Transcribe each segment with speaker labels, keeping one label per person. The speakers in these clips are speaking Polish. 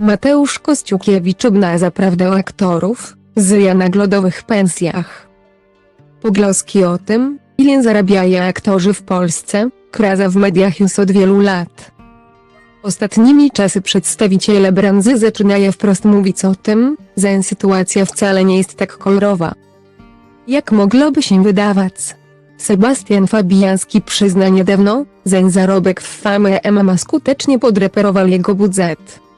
Speaker 1: Mateusz Kościukiewicz obna zaprawdę aktorów, zyja na glodowych pensjach. Pogłoski o tym, ile zarabiają aktorzy w Polsce, kraza w mediach już od wielu lat. Ostatnimi czasy przedstawiciele branży zaczynają wprost mówić o tym, że sytuacja wcale nie jest tak kolorowa. Jak mogłoby się wydawać? Sebastian Fabiański przyzna niedawno, że zarobek w famę MMA skutecznie podreperował jego budżet.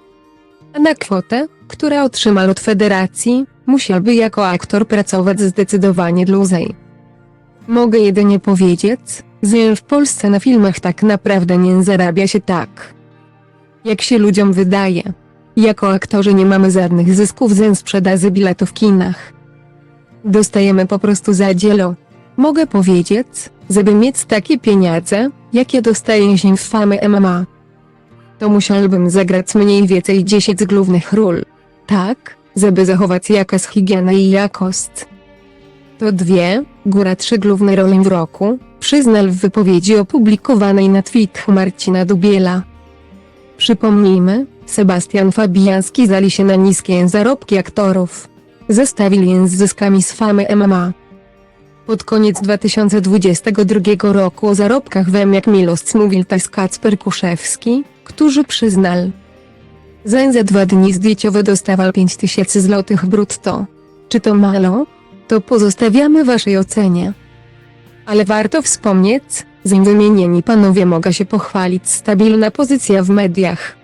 Speaker 1: A na kwotę, która otrzymał od federacji, musiałby jako aktor pracować zdecydowanie dłużej. Mogę jedynie powiedzieć, że w Polsce na filmach tak naprawdę nie zarabia się tak. Jak się ludziom wydaje. Jako aktorzy nie mamy żadnych zysków ze sprzedaży biletów w kinach. Dostajemy po prostu za dzielo. Mogę powiedzieć, żeby mieć takie pieniądze, jakie dostaje się w famy MMA. To musiałbym zagrać mniej więcej 10 głównych ról. Tak, żeby zachować jakaś higienę i jakość. To dwie, góra trzy główne role w roku, przyznał w wypowiedzi opublikowanej na Twitterze Marcina Dubiela. Przypomnijmy, Sebastian Fabiański zali się na niskie zarobki aktorów. Zestawił je z zyskami z famy MMA. Pod koniec 2022 roku o zarobkach w jak Milost mówił też Kacper Kuszewski, który przyznał. Zań za dwa dni zdjęciowe dostawał 5000 złotych brutto. Czy to mało? To pozostawiamy waszej ocenie. Ale warto wspomnieć, że wymienieni panowie mogą się pochwalić stabilna pozycja w mediach.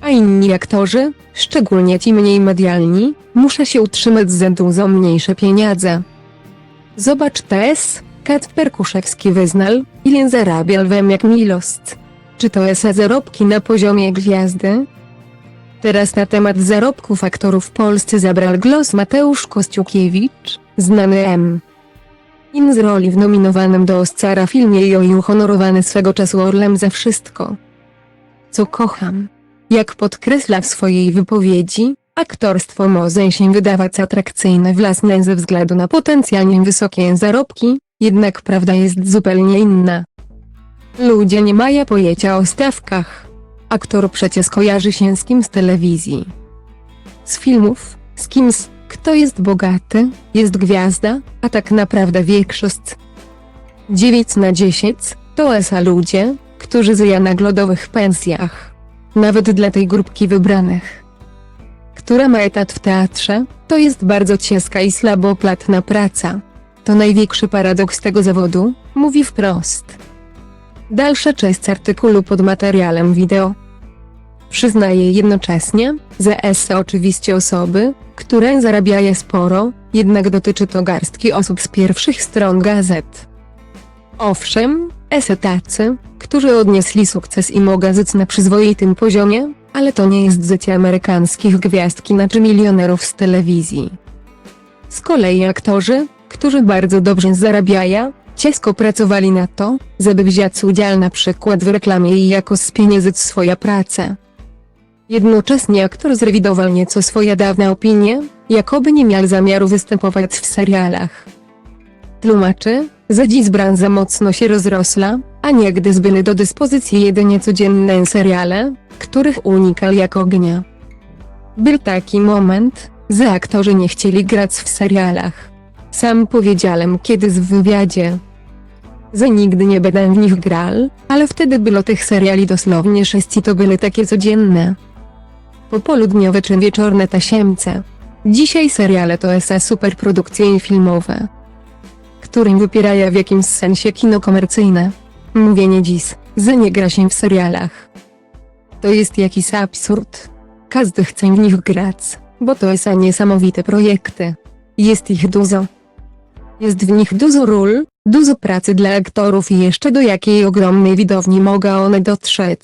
Speaker 1: A inni aktorzy, szczególnie ci mniej medialni, muszą się utrzymać za dużo mniejsze pieniądze. Zobacz też, Kacper Kuszewski wyznał, ile zarabia lwem jak Milost. Czy to jest zarobki na poziomie gwiazdy? Teraz na temat zarobków aktorów w Polsce zabrał głos Mateusz Kościukiewicz, znany M. In z roli w nominowanym do Oscara filmie i uhonorowany swego czasu Orlem za wszystko. Co kocham. Jak podkreśla w swojej wypowiedzi, aktorstwo może się wydawać atrakcyjne własne ze względu na potencjalnie wysokie zarobki, jednak prawda jest zupełnie inna. Ludzie nie mają pojęcia o stawkach. Aktor przecież kojarzy się z kim z telewizji. Z filmów, z kim z, kto jest bogaty, jest gwiazda, a tak naprawdę większość. 9 na 10 to esa ludzie, którzy żyją na glodowych pensjach. Nawet dla tej grupki wybranych. Która ma etat w teatrze, to jest bardzo ciężka i słabopłatna praca. To największy paradoks tego zawodu, mówi wprost. Dalsza część artykułu pod materiałem wideo. Przyznaje jednocześnie, że esse oczywiście osoby, które zarabiają sporo, jednak dotyczy to garstki osób z pierwszych stron gazet. Owszem, esse tacy, którzy odnieśli sukces i mogą żyć na przyzwoitym poziomie, ale to nie jest życie amerykańskich gwiazdkin czy milionerów z telewizji. Z kolei aktorzy, którzy bardzo dobrze zarabiają, ciężko pracowali na to, żeby wziąć udział na przykład w reklamie i jakoś spieniężyć swoją pracę. Jednocześnie aktor zrewidował nieco swoje dawne opinie, jakoby nie miał zamiaru występować w serialach. Tłumaczy, że dziś branża mocno się rozrosła, a niegdyś były do dyspozycji jedynie codzienne seriale, których unikał jak ognia. Był taki moment, że aktorzy nie chcieli grać w serialach. Sam powiedziałem kiedyś w wywiadzie, że nigdy nie będę w nich grał, ale wtedy było tych seriali dosłownie sześć i to były takie codzienne. Popołudniowe czy wieczorne tasiemce. Dzisiaj seriale to esa superprodukcje filmowe, którym wypierają w jakimś sensie kino komercyjne. Mówienie dziś, że nie gra się w serialach. To jest jakiś absurd. Każdy chce w nich grać, bo to są niesamowite projekty. Jest ich dużo. Jest w nich dużo ról, dużo pracy dla aktorów i jeszcze do jakiej ogromnej widowni mogą one dotrzeć.